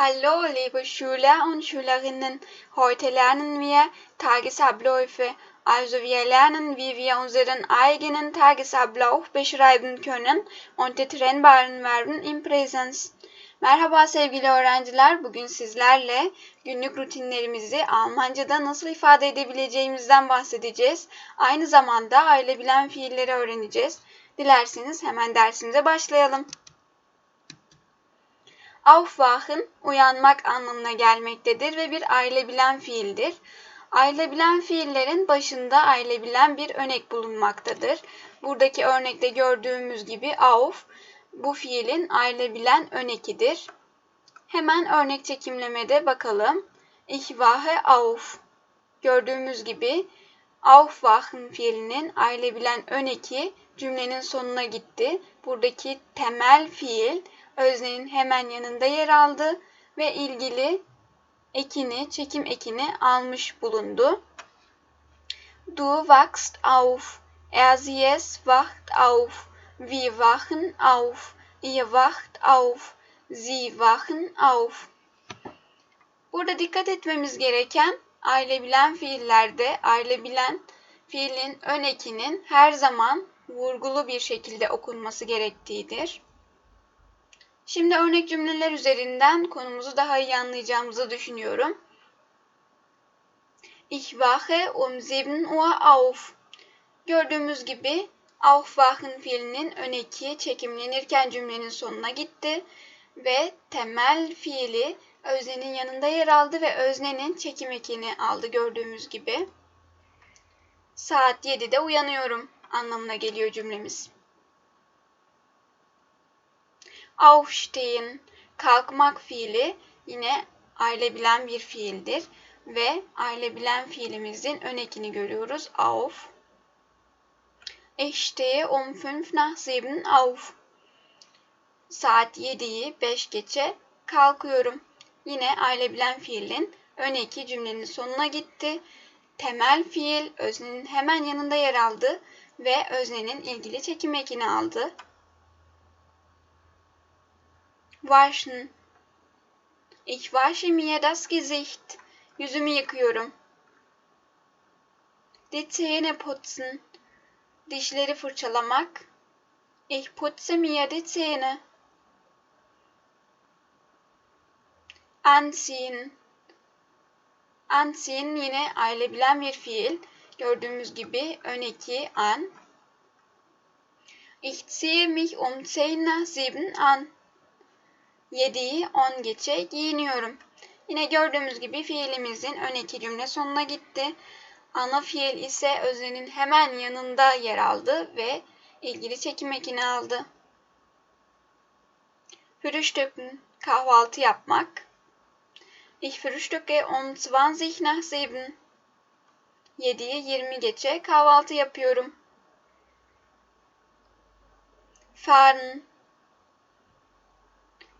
Hallo, liebe Schüler und Schülerinnen. Heute lernen wir Tagesabläufe. Also wir lernen, wie wir unseren eigenen Tagesablauf beschreiben können und die trennbaren Verben im Präsens. Merhaba sevgili öğrenciler. Bugün sizlerle günlük rutinlerimizi Almanca'da nasıl ifade edebileceğimizden bahsedeceğiz. Aynı zamanda aile bilen fiilleri öğreneceğiz. Dilerseniz hemen dersimize başlayalım. Aufwachen uyanmak anlamına gelmektedir ve bir aile bilen fiildir. Aile bilen fiillerin başında aile bilen bir örnek bulunmaktadır. Buradaki örnekte gördüğümüz gibi auf bu fiilin aile bilen önekidir. Hemen örnek çekimlemede bakalım. Ich wache auf. Gördüğümüz gibi aufwachen fiilinin aile bilen öneki cümlenin sonuna gitti. Buradaki temel fiil öznenin hemen yanında yer aldı ve ilgili ekini, çekim ekini almış bulundu. Du wachst auf. Er sie es wacht auf. Wir wachen auf. Ihr wacht auf. Sie wachen auf. Burada dikkat etmemiz gereken aile bilen fiillerde aile bilen fiilin ön ekinin her zaman vurgulu bir şekilde okunması gerektiğidir. Şimdi örnek cümleler üzerinden konumuzu daha iyi anlayacağımızı düşünüyorum. Ich wache um 7 Uhr auf. Gördüğümüz gibi aufwachen fiilinin ön eki çekimlenirken cümlenin sonuna gitti ve temel fiili öznenin yanında yer aldı ve öznenin çekim ekini aldı gördüğümüz gibi. Saat 7'de uyanıyorum anlamına geliyor cümlemiz. Aufstehen, kalkmak fiili yine aile bilen bir fiildir ve aile bilen fiilimizin ön ekini görüyoruz. Auf. Ich stehe um 5 nach 7 auf. Saat 7'yi 5 geçe kalkıyorum. Yine aile bilen fiilin ön eki cümlenin sonuna gitti. Temel fiil öznenin hemen yanında yer aldı ve öznenin ilgili çekim ekini aldı. Waschen. Ich wasche mir das Gesicht. Yüzümü yıkıyorum. Die Zähne putzen. Dişleri fırçalamak. Ich putze mir die Zähne. Anziehen. Anziehen yine aile bilen bir fiil. Gördüğümüz gibi ön eki an. Ich ziehe mich um 10 nach 7 an. 7'yi 10 geçe giyiniyorum. Yine gördüğümüz gibi fiilimizin ön eki cümle sonuna gitti. Ana fiil ise öznenin hemen yanında yer aldı ve ilgili çekim ekini aldı. Frühstücken, kahvaltı yapmak. Ich frühstücke um 20 nach 7. 7'ye 20 geçe kahvaltı yapıyorum. Fahren.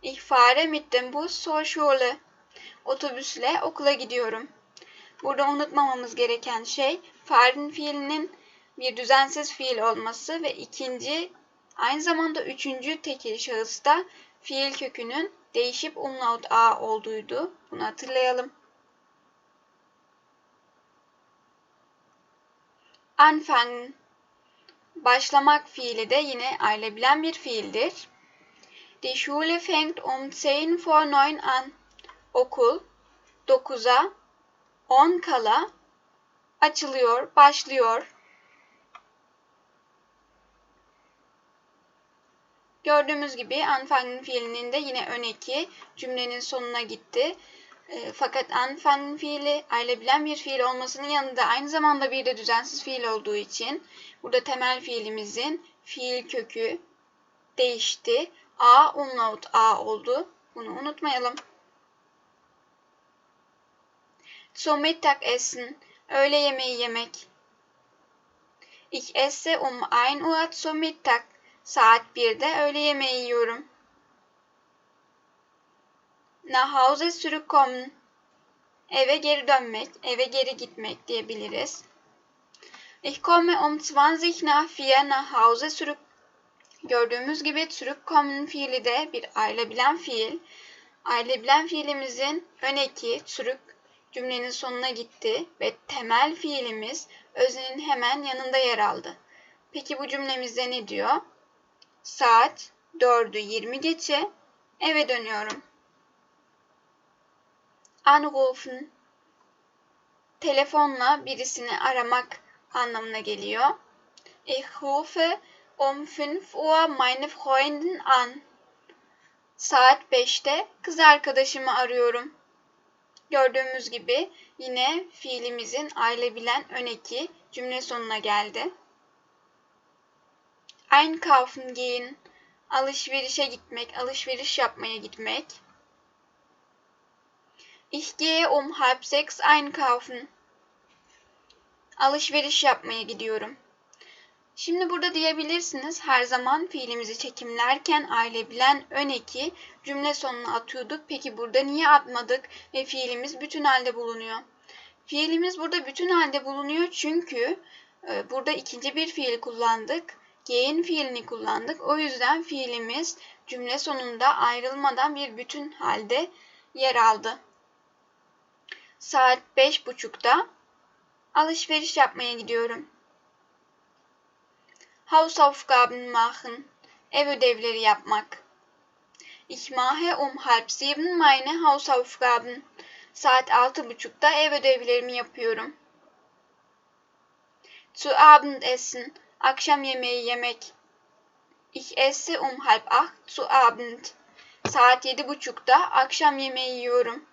Ich fahre mit dem Bus zur Schule. Otobüsle okula gidiyorum. Burada unutmamamız gereken şey fahren fiilinin bir düzensiz fiil olması ve ikinci aynı zamanda üçüncü tekil şahısta fiil kökünün değişip umlaut a olduğuydu. Bunu hatırlayalım. Anfangen başlamak fiili de yine ayrılabilen bir fiildir. Die Schule fängt um 10 vor 9 an. Okul 9'a 10 kala açılıyor, başlıyor. Gördüğümüz gibi anfangen fiilinin de yine ön eki cümlenin sonuna gitti. E, fakat anfangen fiili ayrılabilen bir fiil olmasının yanında aynı zamanda bir de düzensiz fiil olduğu için burada temel fiilimizin fiil kökü değişti. A umlaut A oldu. Bunu unutmayalım. Zum Mittagessen, öğle yemeği yemek. Ich esse um 1 Uhr zum Mittag. Saat 1'de öğle yemeği yiyorum. Nach Hause zurückkommen. Eve geri dönmek, eve geri gitmek diyebiliriz. Ich komme um 20 nach 4 nach Hause zurück. Gördüğümüz gibi zurückkommen fiili de bir ayrılabilen fiil. Ailebilen fiilimizin ön eki çürük cümlenin sonuna gitti ve temel fiilimiz öznenin hemen yanında yer aldı. Peki bu cümlemizde ne diyor? Saat 4'ü 20 geçe eve dönüyorum. Anrufen telefonla birisini aramak anlamına geliyor. Ich rufe um 5 Uhr meine Freundin an. Saat 5'te kız arkadaşımı arıyorum. Gördüğümüz gibi yine fiilimizin aile bilen öneki cümle sonuna geldi. Einkaufen gehen, alışverişe gitmek, alışveriş yapmaya gitmek. Ich gehe um halb sechs einkaufen. Alışveriş yapmaya gidiyorum. Şimdi burada diyebilirsiniz her zaman fiilimizi çekimlerken aile bilen ön eki cümle sonuna atıyorduk. Peki burada niye atmadık ve fiilimiz bütün halde bulunuyor? Fiilimiz burada bütün halde bulunuyor çünkü e, burada ikinci bir fiil kullandık. G'in fiilini kullandık. O yüzden fiilimiz cümle sonunda ayrılmadan bir bütün halde yer aldı. Saat beş buçukta alışveriş yapmaya gidiyorum. Hausaufgaben machen. Ich mache um halb sieben meine Hausaufgaben. Saat altı buçukta ev ödevlerimi yapıyorum. Zu Abendessen. Akşam yemeği yemek. Ich esse um halb acht zu Abend. Saat yedi buçukta akşam yemeği yiyorum.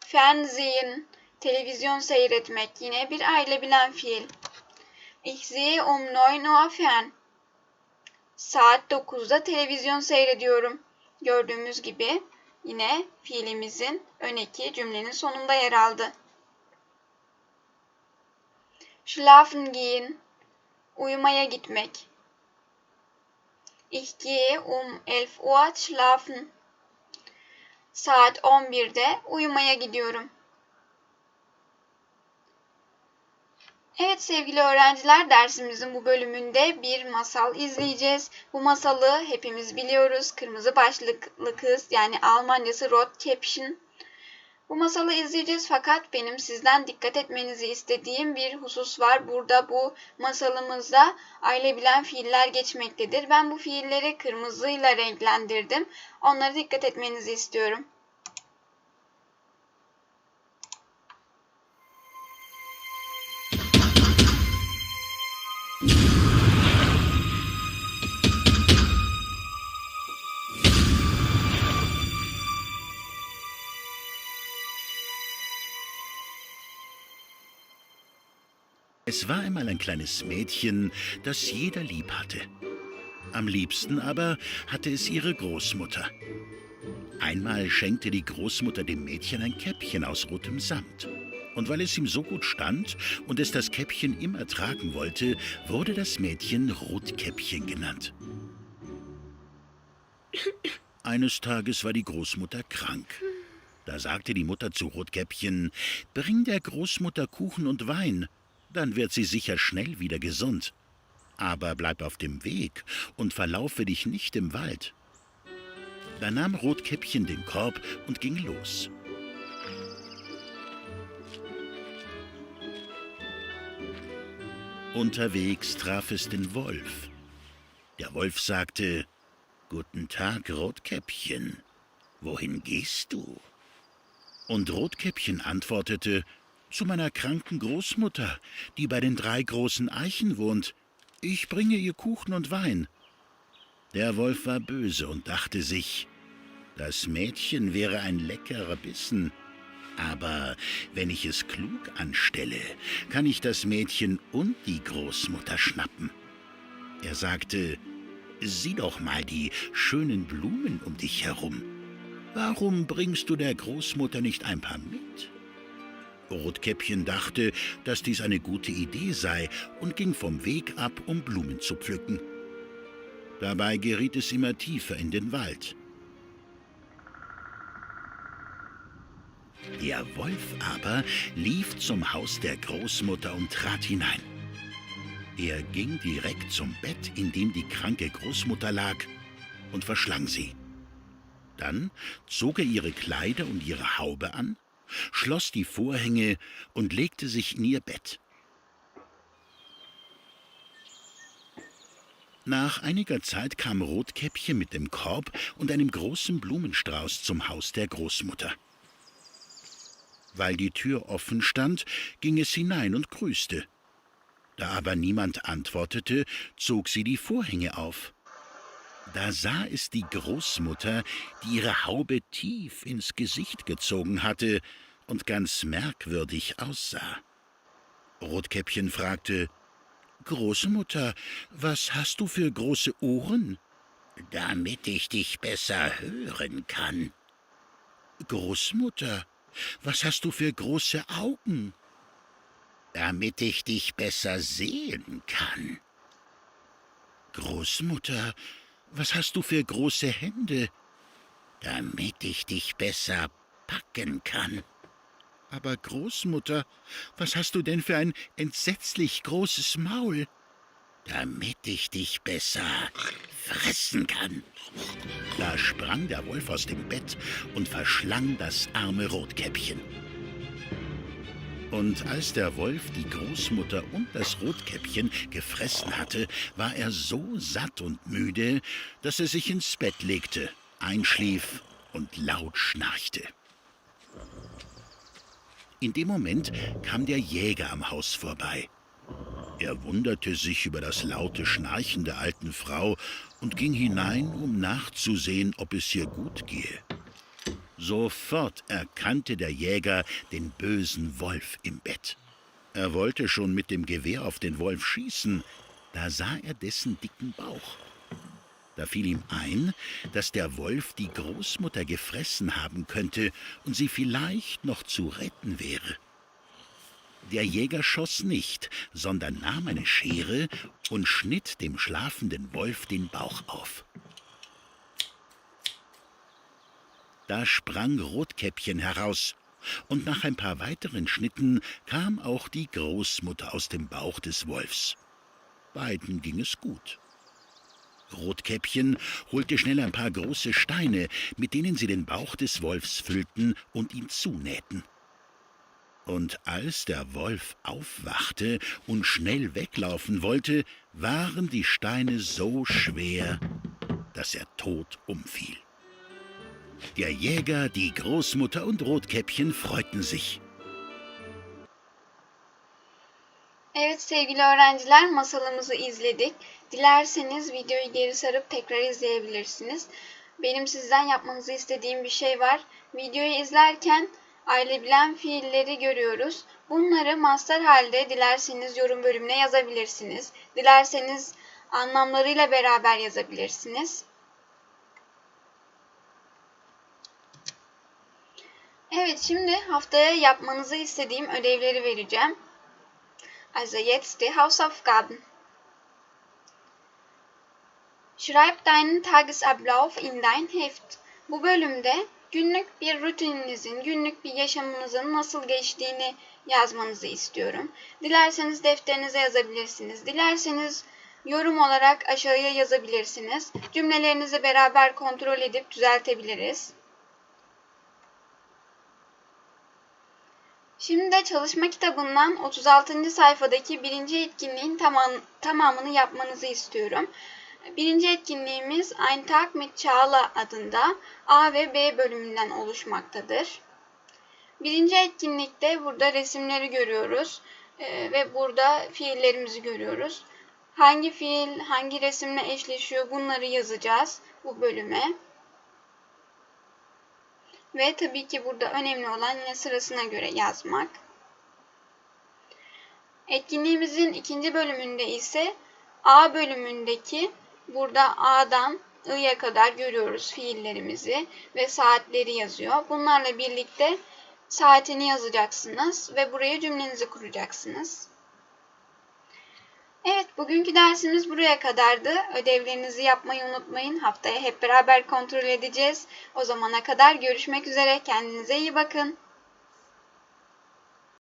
Fernsehen televizyon seyretmek yine bir aile bilen fiil. Ich sehe um 9 Uhr fern. Saat 9'da televizyon seyrediyorum. Gördüğümüz gibi yine fiilimizin öneki cümlenin sonunda yer aldı. Schlafen gehen. Uyumaya gitmek. Ich gehe um 11 Uhr schlafen. Saat 11'de uyumaya gidiyorum. Evet sevgili öğrenciler dersimizin bu bölümünde bir masal izleyeceğiz. Bu masalı hepimiz biliyoruz. Kırmızı başlıklı kız yani Almancası Rotkäppchen. Bu masalı izleyeceğiz fakat benim sizden dikkat etmenizi istediğim bir husus var. Burada bu masalımızda aile bilen fiiller geçmektedir. Ben bu fiilleri kırmızıyla renklendirdim. Onlara dikkat etmenizi istiyorum. Es war einmal ein kleines Mädchen, das jeder lieb hatte. Am liebsten aber hatte es ihre Großmutter. Einmal schenkte die Großmutter dem Mädchen ein Käppchen aus rotem Samt. Und weil es ihm so gut stand und es das Käppchen immer tragen wollte, wurde das Mädchen Rotkäppchen genannt. Eines Tages war die Großmutter krank. Da sagte die Mutter zu Rotkäppchen, Bring der Großmutter Kuchen und Wein, dann wird sie sicher schnell wieder gesund. Aber bleib auf dem Weg und verlaufe dich nicht im Wald. Da nahm Rotkäppchen den Korb und ging los. Unterwegs traf es den Wolf. Der Wolf sagte, Guten Tag, Rotkäppchen, wohin gehst du? Und Rotkäppchen antwortete, zu meiner kranken Großmutter, die bei den drei großen Eichen wohnt. Ich bringe ihr Kuchen und Wein. Der Wolf war böse und dachte sich, das Mädchen wäre ein leckerer Bissen, aber wenn ich es klug anstelle, kann ich das Mädchen und die Großmutter schnappen. Er sagte, Sieh doch mal die schönen Blumen um dich herum. Warum bringst du der Großmutter nicht ein paar mit? Rotkäppchen dachte, dass dies eine gute Idee sei und ging vom Weg ab, um Blumen zu pflücken. Dabei geriet es immer tiefer in den Wald. Der Wolf aber lief zum Haus der Großmutter und trat hinein. Er ging direkt zum Bett, in dem die kranke Großmutter lag, und verschlang sie. Dann zog er ihre Kleider und ihre Haube an, schloss die Vorhänge und legte sich in ihr Bett. Nach einiger Zeit kam Rotkäppchen mit dem Korb und einem großen Blumenstrauß zum Haus der Großmutter. Weil die Tür offen stand, ging es hinein und grüßte. Da aber niemand antwortete, zog sie die Vorhänge auf. Da sah es die Großmutter, die ihre Haube tief ins Gesicht gezogen hatte und ganz merkwürdig aussah. Rotkäppchen fragte Großmutter, was hast du für große Ohren? Damit ich dich besser hören kann. Großmutter, was hast du für große Augen? Damit ich dich besser sehen kann. Großmutter, was hast du für große Hände? Damit ich dich besser packen kann. Aber Großmutter, was hast du denn für ein entsetzlich großes Maul? Damit ich dich besser fressen kann. Da sprang der Wolf aus dem Bett und verschlang das arme Rotkäppchen. Und als der Wolf die Großmutter und das Rotkäppchen gefressen hatte, war er so satt und müde, dass er sich ins Bett legte, einschlief und laut schnarchte. In dem Moment kam der Jäger am Haus vorbei. Er wunderte sich über das laute Schnarchen der alten Frau und ging hinein, um nachzusehen, ob es ihr gut gehe. Sofort erkannte der Jäger den bösen Wolf im Bett. Er wollte schon mit dem Gewehr auf den Wolf schießen, da sah er dessen dicken Bauch. Da fiel ihm ein, dass der Wolf die Großmutter gefressen haben könnte und sie vielleicht noch zu retten wäre. Der Jäger schoss nicht, sondern nahm eine Schere und schnitt dem schlafenden Wolf den Bauch auf. Da sprang Rotkäppchen heraus, und nach ein paar weiteren Schnitten kam auch die Großmutter aus dem Bauch des Wolfs. Beiden ging es gut. Rotkäppchen holte schnell ein paar große Steine, mit denen sie den Bauch des Wolfs füllten und ihn zunähten. Und als der Wolf aufwachte und schnell weglaufen wollte, waren die Steine so schwer, dass er tot umfiel. Der Jäger, die Großmutter und Rotkäppchen freuten sich. Evet sevgili öğrenciler masalımızı izledik. Dilerseniz videoyu geri sarıp tekrar izleyebilirsiniz. Benim sizden yapmanızı istediğim bir şey var. Videoyu izlerken ayrılabilen fiilleri görüyoruz. Bunları master halde dilerseniz yorum bölümüne yazabilirsiniz. Dilerseniz anlamlarıyla beraber yazabilirsiniz. Evet şimdi haftaya yapmanızı istediğim ödevleri vereceğim. Also jetzt die Hausaufgaben. Schreib deinen Tagesablauf in dein Heft. Bu bölümde günlük bir rutininizin, günlük bir yaşamınızın nasıl geçtiğini yazmanızı istiyorum. Dilerseniz defterinize yazabilirsiniz. Dilerseniz yorum olarak aşağıya yazabilirsiniz. Cümlelerinizi beraber kontrol edip düzeltebiliriz. Şimdi de çalışma kitabından 36. sayfadaki birinci etkinliğin tamam, tamamını yapmanızı istiyorum. Birinci etkinliğimiz Ein Tag mit Çağla adında A ve B bölümünden oluşmaktadır. Birinci etkinlikte burada resimleri görüyoruz e, ve burada fiillerimizi görüyoruz. Hangi fiil hangi resimle eşleşiyor bunları yazacağız bu bölüme. Ve tabii ki burada önemli olan yine sırasına göre yazmak. Etkinliğimizin ikinci bölümünde ise A bölümündeki burada A'dan I'ya kadar görüyoruz fiillerimizi ve saatleri yazıyor. Bunlarla birlikte saatini yazacaksınız ve buraya cümlenizi kuracaksınız. Evet, bugünkü dersimiz buraya kadardı. Ödevlerinizi yapmayı unutmayın. Haftaya hep beraber kontrol edeceğiz. O zamana kadar görüşmek üzere. Kendinize iyi bakın.